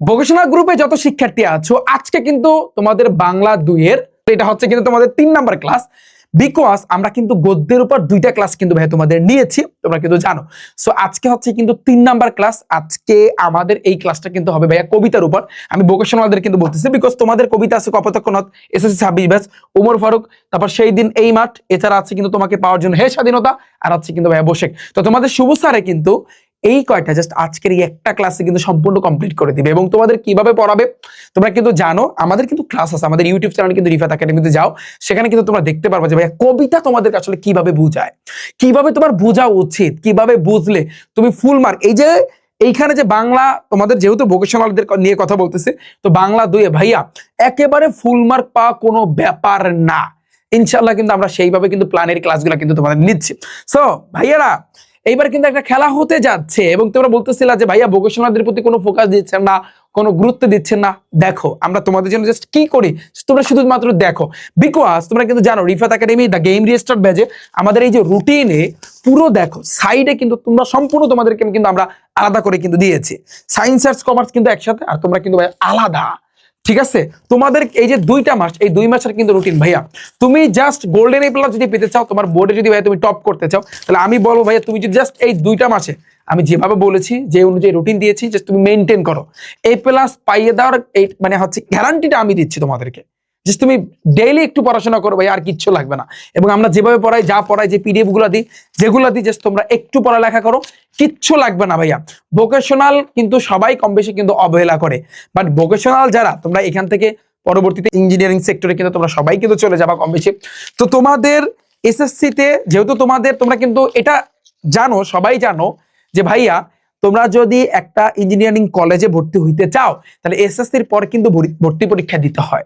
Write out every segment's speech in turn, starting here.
Vocational গ্রুপে যত শিক্ষার্থী আছো, আজকে কিন্তু তোমাদের বাংলা দুইয়ের, এটা হচ্ছে কিন্তু তোমাদের তিন নাম্বার ক্লাস বিকজ আমরা কিন্তু গদ্যের উপর দুইটা ক্লাস কিন্তু ভাই তোমাদের নিয়েছি, তোমরা কিন্তু জানো। সো আজকে হচ্ছে কিন্তু তিন নাম্বার ক্লাস আজকে আমাদের এই ক্লাসটা কিন্তু হবে ভাইয়া কবিতার উপর। আমি ভোকেশনালদের কিন্তু বলতেছি বিকজ তোমাদের কবিতা আছে কপতক্ষ নথ এসএসসি ছাব্বিশ ব্যাচ উমর ফারুক, তারপর সেই দিন এই মাঠ, এছাড়া আছে কিন্তু তোমাকে পাওয়ার জন্য হে স্বাধীনতা, আর আছে কিন্তু ভাইয়া বসে তো তোমাদের শুভ স্যারে কিন্তু এই কয়টা? জাস্ট আজকের এই একটা ক্লাসে কিন্তু সম্পূর্ণ কমপ্লিট করে দিবে। এবং তোমাদের কীভাবে পড়াবে? তোমরা কিন্তু জানো, আমাদের কিন্তু ক্লাস আছে। আমাদের ইউটিউব চ্যানেল কিন্তু রিফাত একাডেমিতে যাও। সেখানে কিন্তু তোমরা দেখতে পারবে যে ভাইয়া, কবিতা তোমাদেরকে আসলে কীভাবে বুঝায়? কীভাবে তোমার বোঝা উচিত? কীভাবে বুঝলে তুমি ফুল মার্ক এই যে এইখানে যে বাংলা, তোমাদের যেহেতু ভোকেশনালদের নিয়ে কথা বলতেছে, তো বাংলা দুয়ে ভাইয়া, একেবারে ফুল মার্ক পাওয়া কোনো ব্যাপার না। ইনশাল্লাহ কিন্তু আমরা সেইভাবে কিন্তু প্ল্যানের ক্লাসগুলো কিন্তু তোমাদের নিচ্ছি। সো ভাইয়ারা এইবার কিন্তু একটা খেলা হতে যাচ্ছে এবং তোমরা বলতেছিলা যে, ভাইয়া ভোকেশনালদের প্রতি কোনো ফোকাস দিচ্ছেন না, কোনো গুরুত্ব দিচ্ছেন না। দেখো, আমরা তোমাদের জন্য জাস্ট কি করি? তোমরা শুধুমাত্র দেখো। বিকজ তোমরা কিন্তু জানো Rifat academy the game restart ব্যাজে আমাদের এই যে রুটিনে পুরো দেখো সাইডে কিন্তু তোমরা সম্পূর্ণ তোমাদেরকে কিন্তু আমরা আলাদা করে কিন্তু দিয়েছি। সায়েন্স আর্টস কমার্স কিন্তু একসাথে, আর তোমরা কিন্তু ভাই আলাদা। ঠিক আছে? তোমাদের এই যে দুইটা মাস, এই দুই মাসের কিন্তু রুটিন ভাইয়া। তুমি জাস্ট গোল্ডেন এ প্লাস যদি পেতে চাও, তোমার বোর্ডে যদি ভাইয়া তুমি টপ করতে চাও, তাহলে আমি বলব ভাইয়া, তুমি যদি জাস্ট এই দুইটা মাসে, আমি যেভাবে বলেছি, যে অনুযায়ী রুটিন দিয়েছি জাস্ট তুমি মেনটেন করো। এ প্লাস পাইয়ে দেওয়ার এই মানে হচ্ছে গ্যারান্টিটা আমি দিচ্ছি তোমাদেরকে। জাস্ট তুমি ডেইলি একটু পড়াশোনা করো ভাই, আর কিচ্ছু লাগবে না। এবং আমরা যেভাবে পড়াই, যা পড়াই, যে পিডিএফগুলো দিই, যেগুলো দিই জাস্ট তোমরা একটু পড়ালেখা করো, কিচ্ছু লাগবে না ভাইয়া। ভোকেশনাল কিন্তু সবাই কম বেশি কিন্তু অবহেলা করে। বাট ভোকেশনাল যারা, তোমরা এখান থেকে পরবর্তীতে ইঞ্জিনিয়ারিং সেক্টরে কিন্তু তোমরা সবাই কিন্তু চলে যাবা কম বেশি। তো তোমাদের এসএসসি তে, যেহেতু তোমাদের, তোমরা কিন্তু এটা জানো, সবাই জানো, যে ভাইয়া, তোমরা যদি একটা ইঞ্জিনিয়ারিং কলেজে ভর্তি হইতে চাও, তাহলে এসএসসির পর কিন্তু ভরি- ভর্তি পরীক্ষা দিতে হয়।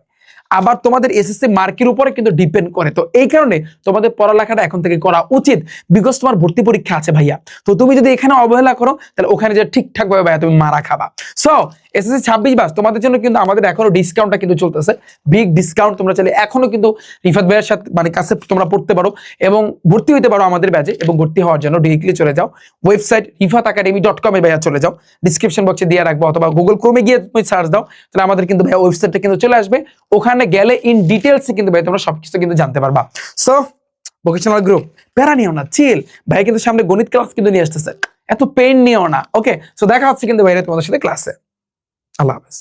আবার তোমাদের এসএসসি মার্কের উপরে কিন্তু ডিপেন্ড করে। তো এই কারণে তোমাদের পড়ালেখাটা এখন থেকে করা উচিত বিকজ তোমার ভর্তি পরীক্ষা আছে ভাইয়া। তো তুমি যদি এখানে অবহেলা করো, তাহলে ওখানে যে ঠিকঠাক ভাবে ভাইয়া তুমি মারা খাবা। সো এসএসসি ছাব্বিশ বাস তোমাদের জন্য কিন্তু আমাদের এখনও ডিসকাউন্টটা কিন্তু চলতেছে। বিগ ডিসকাউন্ট তোমরা চাইলে এখনও কিন্তু রিফাত ভাইয়ের সাথে মানে কাছে তোমরা পড়তে পারো এবং ভর্তি হইতে পারো আমাদের ব্যাচে এবং ভর্তি হওয়ার জন্য ডিরেক্টলি চলে যাও। ওয়েবসাইট রিফাত একাডেমি ডট কমে ভাইয়া চলে যাও। ডিসক্রিপশন বক্সে দিয়ে রাখব অথবা গুগল ক্রোমে গিয়ে তুমি সার্চ দাও। তাহলে আমাদের কিন্তু ভাইয়া ওয়েবসাইটটা কিন্তু চলে আসবে। ওখানে গেলে ইন ডিটেলসে কিন্তু ভাই তোমরা সবকিছু কিন্তু জানতে পারবা। সো ভোকেশনাল গ্রুপ প্যারা নিও না চিল ভাই কিন্তু সামনে গণিত ক্লাস কিন্তু নিয়ে আসতেছে। এত পেন নিও না ওকে সো দেখা হচ্ছে কিন্তু ভাইরা তোমাদের সাথে ক্লাসে আল্লাহ হাফেজ।